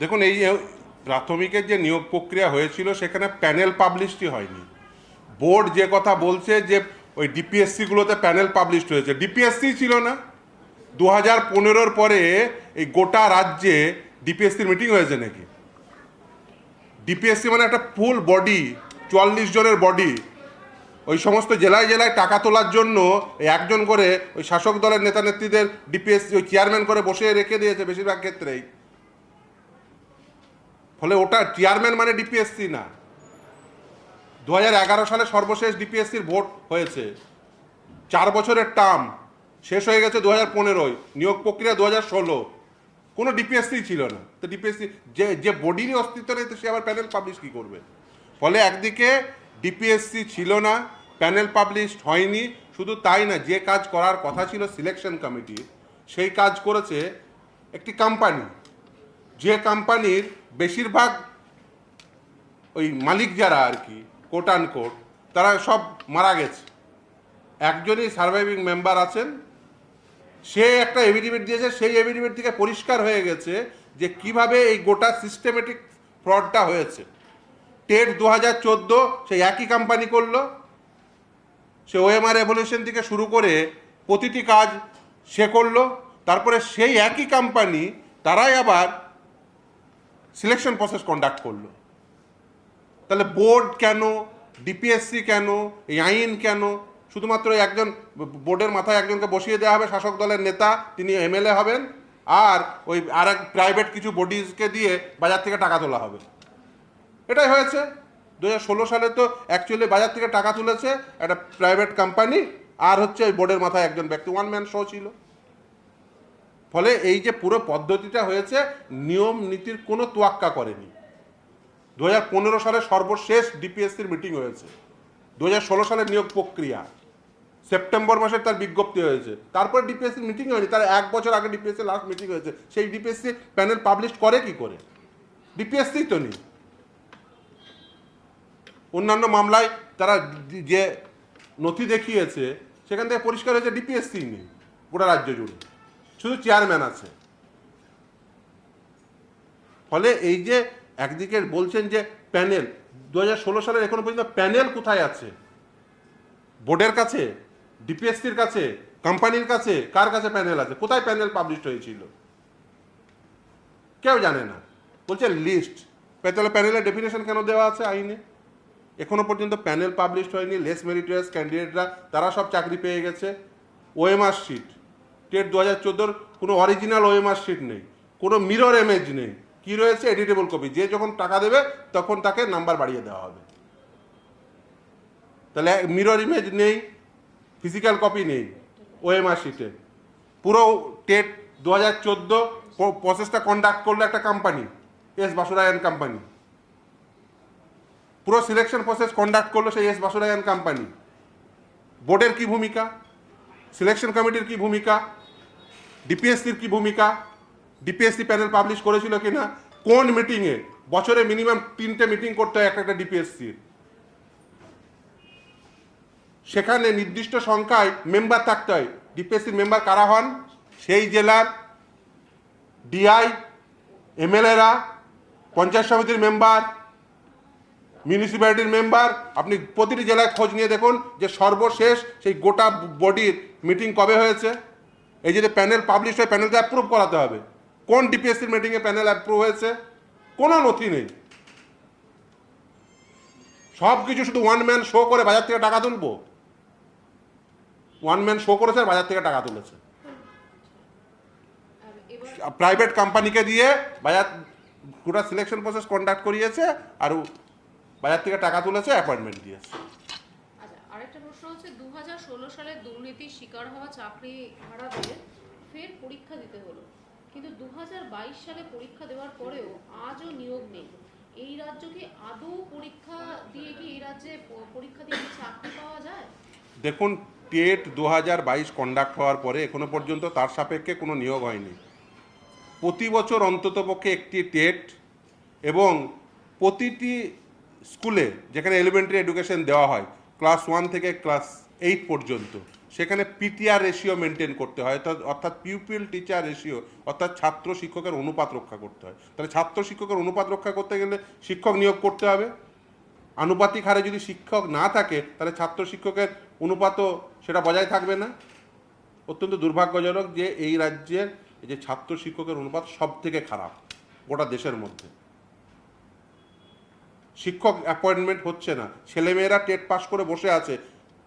দেখুন, এই প্রাথমিকের যে নিয়োগ প্রক্রিয়া হয়েছিল, সেখানে প্যানেল পাবলিশই হয়নি। বোর্ড যে কথা বলছে যে ওই ডিপিএসসিগুলোতে প্যানেল পাবলিশড হয়েছে। ডিপিএসসি ছিল না। দু হাজার পনেরোর পরে এই গোটা রাজ্যে ডিপিএসসির মিটিং হয়েছে নাকি? ডিপিএসসি মানে একটা ফুল বডি, চুয়াল্লিশ জনের বডি। ওই সমস্ত জেলায় জেলায় টাকা তোলার জন্য একজন করে ওই শাসক দলের নেতা নেত্রীদের ডিপিএসসি ওই চেয়ারম্যান করে বসে রেখে দিয়েছে বেশিরভাগ ক্ষেত্রেই। ফলে ওটা চেয়ারম্যান মানে ডিপিএসসি না। দু হাজার এগারো সালে সর্বশেষ ডিপিএসসির ভোট হয়েছে। চার বছরের টার্ম শেষ হয়ে গেছে দু হাজার পনেরোয়, নিয়োগ প্রক্রিয়া দু হাজার ষোলো। কোনো ডিপিএসসি ছিল না। তো ডিপিএসসি যে যে বডিরই অস্তিত্ব নেই, তো সে আবার প্যানেল পাবলিশ কী করবে? ফলে একদিকে ডিপিএসসি ছিল না প্যানেল পাবলিশড হয়নি, শুধু তাই না, যে কাজ করার কথা ছিল সিলেকশন কমিটি সেই কাজ করেছে একটি কোম্পানি যে কোম্পানির বেশিরভাগ ওই মালিক যারা আর কি কোট কোট তারা সব মারা গেছে। একজনই সার্ভাইভিং মেম্বার আছেন। সে একটা এভিডেভিট দিয়েছে, সেই এভিডেভিট থেকে পরিষ্কার হয়ে গেছে যে কীভাবে এই গোটা সিস্টেমেটিক ফ্রডটা হয়েছে। টেট দু হাজার চোদ্দ, সেই একই কোম্পানি করল। সে ওএমআর রেভলিউশন থেকে শুরু করে প্রতিটি কাজ সে করল। তারপরে সেই একই কোম্পানি তারাই আবার সিলেকশন প্রসেস কন্ডাক্ট করল। তাহলে বোর্ড কেন ডিপিএসসি কেন, এই আইন কেন? শুধুমাত্র একজন বোর্ডের মাথায় একজনকে বসিয়ে দেওয়া হবে, শাসক দলের নেতা, তিনি এমএলএ হবেন, আর ওই আর এক প্রাইভেট কিছু বডিজকে দিয়ে বাজার থেকে টাকা তোলা হবে। এটাই হয়েছে। দু সালে তো অ্যাকচুয়ালি বাজার থেকে টাকা তুলেছে একটা প্রাইভেট কোম্পানি আর হচ্ছে ওই বোর্ডের মাথায় একজন ব্যক্তি। ওয়ান ম্যান শো ছিল। ফলে এই যে পুরো পদ্ধতিটা হয়েছে, নিয়ম নীতির কোনো তোয়াক্কা করেনি। দু হাজার পনেরো সালে সর্বশেষ ডিপিএসসির মিটিং হয়েছে। দু হাজার ষোলো সালের নিয়োগ প্রক্রিয়া। সেপ্টেম্বর মাসে তার বিজ্ঞপ্তি হয়েছে। তারপরে ডিপিএসসির মিটিং হয়নি, তার এক বছর আগে ডিপিএসসি লাস্ট মিটিং হয়েছে। সেই ডিপিএসসি প্যানেল পাবলিশ করে কি করে? ডিপিএসসি তো নেই। অন্যান্য মামলায় তারা যে নথি দেখিয়েছে, সেখান থেকে পরিষ্কার হয়েছে ডিপিএসসি নেই, গোটা রাজ্য জুড়ে। শুধু চেয়ারম্যান আছে। ফলে এই যে একদিকে বলছেন যে প্যানেল দু হাজার ষোলো সালের এখনও পর্যন্ত প্যানেল কোথায় আছে? বোর্ডের কাছে? ডিপিএসসির কাছে? কোম্পানির কাছে? কার কাছে প্যানেল আছে? কোথায় প্যানেল পাবলিশড হয়েছিল? কেউ জানে না। বলছে লিস্ট। তাহলে প্যানেলের ডেফিনেশন কেন দেওয়া আছে আইনে? এখনও পর্যন্ত প্যানেল পাবলিশ হয়নি। লেস মেরিটোরিয়াস ক্যান্ডিডেটরা, তারা সব চাকরি পেয়ে গেছে। OMR sheet. টেট দু হাজার চোদ্দোর কোনো অরিজিনাল ওএমআর শিট নেই, কোনো মিরর ইমেজ নেই। কি রয়েছে? এডিটেবল কপি যে যখন টাকা দেবে, তখন তাকে নাম্বার বাড়িয়ে দেওয়া হবে। তাহলে মিরর ইমেজ নেই ফিজিক্যাল কপি নেই ওএমআর শিটে পুরো টেট দু হাজার চোদ্দ প্রসেসটা কন্ডাক্ট করল একটা কোম্পানি এস বাসুরায়ন কোম্পানি পুরো সিলেকশন প্রসেস কন্ডাক্ট করল সেই এস বাসুরায়ন কোম্পানি বোর্ডের কি ভূমিকা? সিলেকশন কমিটির কি ভূমিকা? ডিপিএসসির কি ভূমিকা? ডিপিএসসি প্যানেল পাবলিশ করেছিল কিনা? কোন মিটিংয়ে বছরে মিনিমাম তিনটে মিটিং করতে হয় একটা একটা ডিপিএসসির সেখানে নির্দিষ্ট সংখ্যায় মেম্বার থাকতে হয়। ডিপিএসসির মেম্বার কারা হন? সেই জেলার ডিআই এমএলএরা পঞ্চায়েত সমিতির মেম্বার মিউনিসিপ্যালিটির মেম্বার আপনি প্রতিটি জেলায় খোঁজ নিয়ে দেখুন যে সর্বশেষ সেই গোটা বডির মিটিং কবে হয়েছে। এই যে প্যানেল পাবলিশ হয়, প্যানেলকে অ্যাপ্রুভ করাতে হবে। কোন ডিপিএসসির মিটিংয়ে প্যানেল অ্যাপ্রুভ হয়েছে? কোনো নথি নেই। সব কিছু শুধু ওয়ান ম্যান শো করে বাজার থেকে টাকা তুলবো। ওয়ান ম্যান শো করেছে আর বাজার থেকে টাকা তুলেছে। প্রাইভেট কোম্পানিকে দিয়ে বাজার, গোটা সিলেকশন প্রসেস কন্ডাক্ট করিয়েছে আর বাজার থেকে টাকা তুলেছে অ্যাপয়েন্টমেন্ট দিয়েছে। আরেকটা প্রশ্ন হচ্ছে দু হাজার ষোলো সালে দুর্নীতির শিকার হওয়া চাকরি হারাদের ফের পরীক্ষা দিতে হলো। কিন্তু দু হাজার বাইশ সালে পরীক্ষা দেওয়ার পরেও আজও নিয়োগ নেই। এই রাজ্য কি আদৌ পরীক্ষা দিয়ে কি এই রাজ্যে পরীক্ষা দিয়ে চাকরি পাওয়া যায়? দেখুন, টেট দু হাজার বাইশ কন্ডাক্ট হওয়ার পরে এখনও পর্যন্ত তার সাপেক্ষে কোনো নিয়োগ হয়নি। প্রতি বছর অন্ততপক্ষে একটি টেট এবং প্রতিটি স্কুলে যেখানে এলিমেন্টারি এডুকেশন দেওয়া হয় ক্লাস ওয়ান থেকে ক্লাস এইট পর্যন্ত। সেখানে পিটিআর রেশিও মেনটেন করতে হয়, অর্থাৎ- পিউপিল টিচার রেশিও অর্থাৎ ছাত্র শিক্ষকের অনুপাত রক্ষা করতে হয়। তাহলে ছাত্র শিক্ষকের অনুপাত রক্ষা করতে গেলে শিক্ষক নিয়োগ করতে হবে। আনুপাতিক হারে যদি শিক্ষক না থাকে, তাহলে ছাত্র শিক্ষকের অনুপাতও সেটা বজায় থাকবে না। অত্যন্ত দুর্ভাগ্যজনক যে এই রাজ্যের যে ছাত্র শিক্ষকের অনুপাত সব থেকে খারাপ গোটা দেশের মধ্যে। শিক্ষক অ্যাপয়েন্টমেন্ট হচ্ছে না। ছেলেমেয়েরা টেট পাস করে বসে আছে।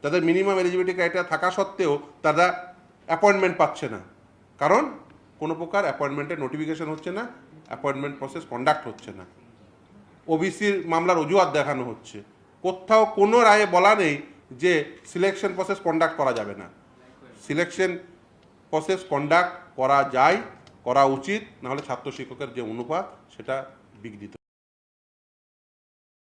তাদের মিনিমাম এলিজিবিলিটি ক্রাইটেরিয়া থাকা সত্ত্বেও তারা অ্যাপয়েন্টমেন্ট পাচ্ছে না। কারণ কোনো প্রকার অ্যাপয়েন্টমেন্টের নোটিফিকেশন হচ্ছে না অ্যাপয়েন্টমেন্ট প্রসেস কন্ডাক্ট হচ্ছে না। ওবিসির মামলার অজুহাত দেখানো হচ্ছে। কোথাও কোনো রায়ে বলা নেই যে সিলেকশন প্রসেস কন্ডাক্ট করা যাবে না। সিলেকশন প্রসেস কন্ডাক্ট করা যায়, করা উচিত, নাহলে ছাত্র শিক্ষকের যে অনুপাত, সেটা বিঘ্নিত